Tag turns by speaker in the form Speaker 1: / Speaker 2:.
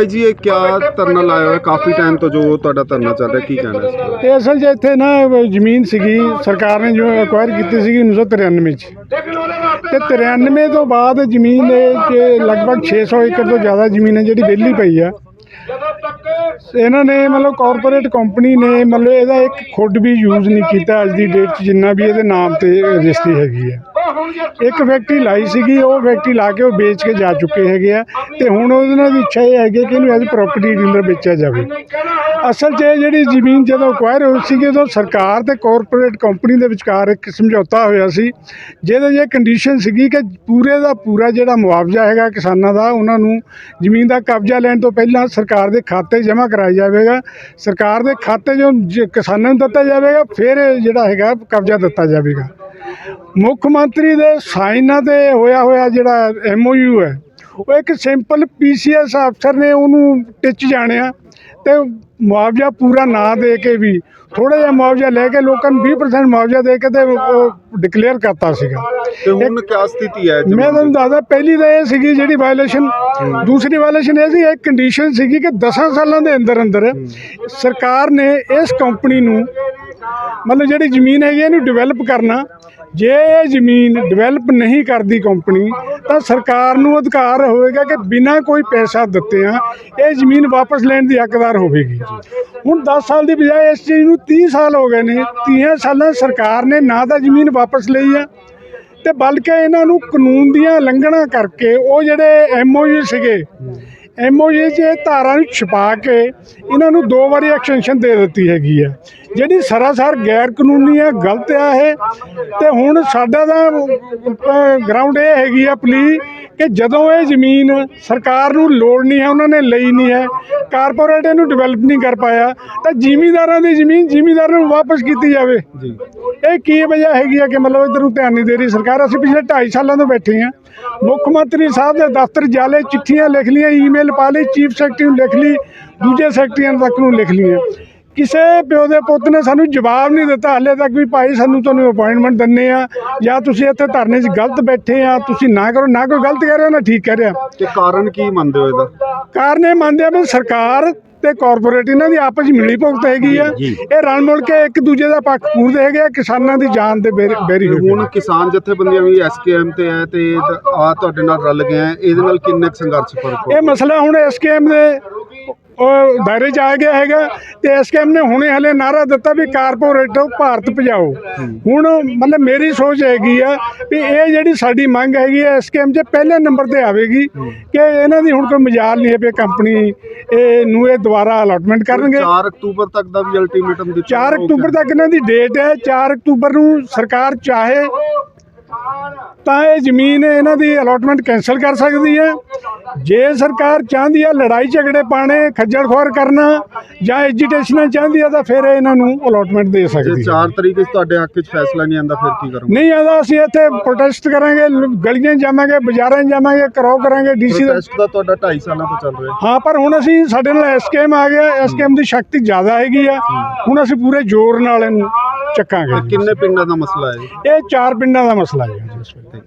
Speaker 1: ਭਾਈ ਜੀ ਇਹ ਕਿਆ ਧਰਨਾ ਲਾਇਆ ਹੋਇਆ? ਕਾਫੀ ਟਾਈਮ ਤੋਂ ਜੋ ਤੁਹਾਡਾ ਧਰਨਾ ਚੱਲ ਰਿਹਾ ਕੀ ਕਹਿਣਾ ਇਸ ਬਾਰੇ?
Speaker 2: ਇਹ ਅਸਲ 'ਚ ਇੱਥੇ ਨਾ ਜ਼ਮੀਨ ਸੀਗੀ ਸਰਕਾਰ ਨੇ ਜੋ ਐਕਵਾਇਰ ਕੀਤੀ ਸੀਗੀ 1993 ਚ। ਤੇ 93 ਤੋਂ ਬਾਅਦ ਜ਼ਮੀਨ ਇਹ 'ਚ ਲਗਭਗ 600 ਏਕੜ ਤੋਂ ਜ਼ਿਆਦਾ ਜ਼ਮੀਨ ਹੈ ਜਿਹੜੀ ਵਿਹਲੀ ਪਈ ਆ। ਇਹਨਾਂ ਨੇ ਮਤਲਬ ਕਾਰਪੋਰੇਟ ਕੰਪਨੀ ਨੇ ਮਤਲਬ ਇਹਦਾ ਇੱਕ ਖੁੱਡ ਵੀ ਯੂਜ਼ ਨਹੀਂ ਕੀਤਾ ਅੱਜ ਦੀ ਡੇਟ 'ਚ, ਜਿੰਨਾ ਵੀ ਇਹਦੇ ਨਾਮ ਤੇ ਰਜਿਸਟਰੀ ਹੈਗੀ ਆ ਇੱਕ ਫੈਕਟਰੀ ਲਾਈ ਸੀਗੀ, ਉਹ ਫੈਕਟਰੀ ਲਾ ਕੇ ਉਹ ਵੇਚ ਕੇ ਜਾ ਚੁੱਕੇ ਹੈਗੇ ਆ ਤੇ ਹੁਣ ਉਹਨਾਂ ਦੀ ਇੱਛਾ ਇਹ ਹੈਗੀ ਕਿ ਇਹਨੂੰ ਐਜ਼ ਪ੍ਰਾਪਰਟੀ ਡੀਲਰ ਵੇਚਿਆ ਜਾਵੇ। ਅਸਲ 'ਚ ਇਹ ਜਿਹੜੀ ਜ਼ਮੀਨ ਜਦੋਂ ਅਕਵਾਇਰ ਹੋਈ ਸੀਗੀ, ਉਦੋਂ ਸਰਕਾਰ ਤੇ ਕਾਰਪੋਰੇਟ ਕੰਪਨੀ ਦੇ ਵਿਚਕਾਰ ਇੱਕ ਸਮਝੌਤਾ ਹੋਇਆ ਸੀ, ਜਿਹਦੇ 'ਚ ਇਹ ਕੰਡੀਸ਼ਨ ਸੀਗੀ ਕਿ ਪੂਰੇ ਦਾ ਪੂਰਾ ਜਿਹੜਾ ਮੁਆਵਜ਼ਾ ਹੈਗਾ ਕਿਸਾਨਾਂ ਦਾ, ਉਹਨਾਂ ਨੂੰ ਜ਼ਮੀਨ ਦਾ ਕਬਜ਼ਾ ਲੈਣ ਤੋਂ ਪਹਿਲਾਂ ਸਰਕਾਰ ਦੇ ਖਾਤੇ ਜਮ੍ਹਾਂ ਕਰਾਇਆ ਜਾਵੇਗਾ। ਸਰਕਾਰ ਦੇ ਖਾਤੇ 'ਚੋਂ ਕਿਸਾਨਾਂ ਨੂੰ ਦਿੱਤਾ ਜਾਵੇਗਾ, ਫਿਰ ਜਿਹੜਾ ਹੈਗਾ ਕਬਜ਼ਾ ਦਿੱਤਾ ਜਾਵੇਗਾ। ਮੁੱਖ ਮੰਤਰੀ ਦੇ ਸਾਈਨਾਂ ਤੇ ਹੋਇਆ ਹੋਇਆ ਜਿਹੜਾ ਐਮਓਯੂ ਹੈ ਉਹ ਇੱਕ ਸਿੰਪਲ ਪੀਸੀਐਸ ਅਫਸਰ ਨੇ ਉਹਨੂੰ ਟਿੱਚ ਜਾਣਿਆ ਤੇ ਮੁਆਵਜ਼ਾ ਪੂਰਾ ਨਾ ਦੇ ਕੇ ਵੀ ਥੋੜਾ ਜਿਹਾ ਮੁਆਵਜ਼ਾ ਲੈ ਕੇ ਲੋਕਾਂ ਨੂੰ 20% ਮੁਆਵਜ਼ਾ ਦੇ ਕੇ ਤੇ ਉਹ ਡਿਕਲੇਅਰ ਕਰਤਾ ਸੀਗਾ
Speaker 1: ਤੇ ਹੁਣ ਕਿਆ ਸਥਿਤੀ ਹੈ
Speaker 2: ਮੈਂ? ਤੁਹਾਨੂੰ ਦੱਸਦਾ ਪਹਿਲੀ ਤਾਂ ਇਹ ਸੀਗੀ ਜਿਹੜੀ ਵਾਇਲੇਸ਼ਨ ਦੂਸਰੀ ਵਾਇਲੇਸ਼ਨ ਇਹ ਸੀ ਇੱਕ ਕੰਡੀਸ਼ਨ ਸੀਗੀ ਕਿ 10 ਸਾਲਾਂ ਦੇ ਅੰਦਰ ਅੰਦਰ ਸਰਕਾਰ ਨੇ ਇਸ ਕੰਪਨੀ ਨੂੰ ਮਤਲਬ ਜਿਹੜੀ ਜ਼ਮੀਨ ਹੈਗੀ ਇਹਨੂੰ ਡਿਵੈਲਪ ਕਰਨਾ ਜੇ ਇਹ ਜ਼ਮੀਨ ਡਿਵੈਲਪ ਨਹੀਂ ਕਰਦੀ ਕੰਪਨੀ ਤਾਂ ਸਰਕਾਰ ਨੂੰ ਅਧਿਕਾਰ ਹੋਵੇਗਾ ਕਿ ਬਿਨਾਂ ਕੋਈ ਪੈਸਾ ਦਿੱਤੇ ਆ, ਇਹ ਜ਼ਮੀਨ ਵਾਪਸ ਲੈਣ ਦੀ ਹੱਕਦਾਰ ਹੋਵੇਗੀ ਹੁਣ 10 ਸਾਲ ਦੀ ਬਜਾਏ ਇਸ ਚੀਜ਼ ਨੂੰ 30 ਸਾਲ ਹੋ ਗਏ ਨੇ 30 ਸਾਲਾਂ ਸਰਕਾਰ ਨੇ ਨਾ ਤਾਂ ਜ਼ਮੀਨ ਵਾਪਸ ਲਈ ਆ, ਤੇ ਬਲਕਿ ਇਹਨਾਂ ਨੂੰ ਕਾਨੂੰਨ ਦੀਆਂ ਲੰਘਣਾ ਕਰਕੇ ਉਹ ਜਿਹੜੇ ਐਮਓਯੂ ਸੀਗੇ ਐਮਓਯੂ 'ਚ ਇਹ ਧਾਰਾ ਨੂੰ ਛਪਾ ਕੇ ਇਹਨਾਂ ਨੂੰ ਦੋ ਵਾਰੀ ਐਕਸਟੈਂਸ਼ਨ ਦੇ ਦਿੱਤੀ ਹੈਗੀ ਹੈ। ਜਿਹੜੀ ਸਰਾਸਰ ਗੈਰ ਕਾਨੂੰਨੀ ਆ ਗਲਤ ਆ ਇਹ। ਤੇ ਹੁਣ ਸਾਡਾ ਤਾਂ ਗਰਾਊਂਡ ਇਹ ਹੈਗੀ ਆ ਪਲੀ ਕਿ ਜਦੋਂ ਇਹ ਜ਼ਮੀਨ ਸਰਕਾਰ ਨੂੰ ਲੋੜ ਨਹੀਂ ਹੈ ਉਹਨਾਂ ਨੇ ਲਈ ਨਹੀਂ ਹੈ ਕਾਰਪੋਰੇਟ ਇਹਨੂੰ ਡਿਵੈਲਪ ਨਹੀਂ ਕਰ ਪਾਇਆ ਤਾਂ ਜ਼ਿਮੀਂਦਾਰਾਂ ਦੀ ਜ਼ਮੀਨ ਜ਼ਿਮੀਂਦਾਰਾਂ ਨੂੰ ਵਾਪਸ ਕੀਤੀ ਜਾਵੇ।
Speaker 1: ਜੀ।
Speaker 2: ਇਹ ਕੀ ਵਜ੍ਹਾ ਹੈਗੀ ਆ ਕਿ ਮਤਲਬ ਇਧਰ ਨੂੰ ਧਿਆਨ ਨਹੀਂ ਦੇ ਰਹੀ ਸਰਕਾਰ? ਅਸੀਂ ਪਿਛਲੇ 2.5 ਸਾਲਾਂ ਤੋਂ ਬੈਠੇ ਆ ਮੁੱਖ ਮੰਤਰੀ ਸਾਹਿਬ ਦੇ ਦਫ਼ਤਰ ਜਾਲੇ ਚਿੱਠੀਆਂ ਲਿਖ ਲੀਆਂ ਈਮੇਲ ਪਾ ਲਈ ਚੀਫ ਸੈਕਟਰੀ ਨੂੰ ਲਿਖ ਲਈ ਦੂਜੇ ਸੈਕਟਰੀਆਂ ਤੱਕ ਨੂੰ ਲਿਖ ਲਈਆਂ। ਕਿਸੇ ਪਿਓ ਦੇ ਪੁੱਤ ਨੇ ਸਾਨੂੰ ਜਵਾਬ ਨਹੀਂ ਦਿੱਤਾ ਹਾਲੇ ਤੱਕ ਵੀ ਭਾਈ ਸਾਨੂੰ ਤੁਹਾਨੂੰ ਅਪਾਇੰਟਮੈਂਟ ਦਿੰਨੇ ਆ ਜਾਂ ਤੁਸੀਂ ਇੱਥੇ ਧਰਨੇ 'ਚ ਗਲਤ ਬੈਠੇ ਆ ਤੁਸੀਂ ਨਾ ਕਰੋ ਨਾ ਕੋਈ ਗਲਤ ਕਹਿ ਰਿਹਾ ਨਾ ਠੀਕ ਕਹਿ ਰਿਹਾ।
Speaker 1: ਤੇ ਕਾਰਨ ਕੀ ਮੰਨਦੇ ਹੋ ਇਹਦਾ?
Speaker 2: ਕਾਰਨ ਇਹ ਮੰਨਦੇ ਆ ਵੀ ਸਰਕਾਰ ਤੇ ਕਾਰਪੋਰੇਟ ਇਹਨਾਂ ਦੀ ਆਪਸ ਵਿੱਚ ਮਿਲੀ ਭੁਗਤ ਹੈਗੀ ਆ। ਇਹ ਰਲ ਮਿਲ ਕੇ ਇੱਕ ਦੂਜੇ ਦਾ ਪੱਖ ਪੂਰਦੇ ਹੈਗੇ ਆ ਕਿਸਾਨਾਂ ਦੀ ਜਾਨ ਦੇ ਬੇਰ-
Speaker 1: ਹੁਣ ਕਿਸਾਨ ਜਥੇਬੰਦੀਆਂ ਵੀ ਐਸਕੇਐਮ ਤੇ ਹੈ ਤੇ ਆ ਤੁਹਾਡੇ ਨਾਲ ਰਲ ਗਏ ਇਹਦੇ ਨਾਲ ਕਿੰਨੇ ਸੰਘਰਸ਼ ਫ਼ਰਕ
Speaker 2: ਇਹ ਮਸਲਾ ਹੁਣ ਐਸਕੇਐਮ ਦੇ ਉਹ ਦਾਇਰੇ 'ਚ ਆ ਗਿਆ ਹੈਗਾ ਤੇ ਐਸਕੇਐਮ ਨੇ ਹੁਣੇ ਹਲੇ ਨਾਰਾ ਦਿੱਤਾ ਵੀ ਕਾਰਪੋਰੇਟ ਭਾਰਤ ਭਜਾਓ ਹੁਣ ਮਤਲਬ ਮੇਰੀ ਸੋਚ ਹੈਗੀ ਆ ਵੀ ਇਹ ਜਿਹੜੀ ਸਾਡੀ ਮੰਗ ਹੈਗੀ ਹੈ ਐਸਕੇਐਮ 'ਚ ਪਹਿਲੇ ਨੰਬਰ ਤੇ ਆਵੇਗੀ ਕਿ ਇਹਨਾਂ ਦੀ ਹੁਣ ਕੋਈ ਮਜਾਲ ਨਹੀਂ ਹੈ ਵੀ ਕੰਪਨੀ ਇਹ ਨੂੰ ਇਹ ਦੁਬਾਰਾ ਅਲਾਟਮੈਂਟ ਕਰਨਗੇ
Speaker 1: 4 ਅਕਤੂਬਰ ਤੱਕ ਦਾ ਵੀ ਅਲਟੀਮੇਟਮ ਦਿੱਤਾ
Speaker 2: 4
Speaker 1: ਹੋਊਗਾ।
Speaker 2: ਅਕਤੂਬਰ ਤੱਕ ਇਹਨਾਂ ਦੀ ਡੇਟ ਹੈ 4 ਅਕਤੂਬਰ ਨੂੰ ਸਰਕਾਰ ਚਾਹੇ ਤਾਂ ਇਹ ਜ਼ਮੀਨ ਇਹਨਾਂ ਦੀ ਅਲਾਟਮੈਂਟ ਕੈਨਸਲ ਕਰ ਸਕਦੀ ਹੈ। ਜੇ ਸਰਕਾਰ ਚਾਹੁੰਦੀ ਹੈ ਲੜਾਈ ਝਗੜੇ ਪਾਣੇ ਖੱਜਲ ਖੁਆਰ ਕਰਨਾ ਜਾਂ ਐਜੀਟੇਸ਼ਨਾਂ ਚਾਹੁੰਦੀ ਹੈ ਤਾਂ ਫਿਰ ਇਹ ਇਹਨਾਂ ਨੂੰ ਅਲਾਟਮੈਂਟ ਦੇ ਸਕਦੀ ਹੈ।
Speaker 1: 4 ਤਰੀਕ ਤੁਹਾਡੇ ਹੱਕ 'ਚ ਫੈਸਲਾ ਨਹੀਂ ਆਂਦਾ ਫਿਰ ਕੀ ਕਰੋਗੇ?
Speaker 2: ਨਹੀਂ ਆਦਾ ਅਸੀਂ ਇੱਥੇ ਪ੍ਰੋਟੈਸਟ ਕਰਾਂਗੇ ਗਲੀਆਂ ਜਾਵਾਂਗੇ ਬਾਜ਼ਾਰਾਂ ਜਾਵਾਂਗੇ ਕਰੋ ਕਰਾਂਗੇ ਡੀਸੀ ਦਾ
Speaker 1: ਪ੍ਰੋਟੈਸਟ ਦਾ ਤੁਹਾਡਾ 2.5 ਸਾਲਾਂ ਤੋਂ ਚੱਲ ਰਿਹਾ।
Speaker 2: ਹਾਂ ਪਰ ਹੁਣ ਅਸੀਂ ਸਾਡੇ ਨਾਲ ਐਸਕੇਐਮ ਆ ਗਿਆ ਐਸਕੇਐਮ ਦੀ ਸ਼ਕਤੀ ਜ਼ਿਆਦਾ ਹੈਗੀ ਆ। ਹੁਣ ਅਸੀਂ ਪੂਰੇ ਜ਼ੋਰ ਨਾਲ ਇਹਨੂੰ ਚੱਕਾਂਗੇ
Speaker 1: ਕਿੰਨੇ ਪਿੰਡਾਂ ਦਾ ਮਸਲਾ ਹੈ?
Speaker 2: ਇਹ ਚਾਰ ਪਿੰਡਾਂ ਦਾ ਮਸਲਾ ਹੈ ਜੀ ਇਸ ਵੇਲੇ।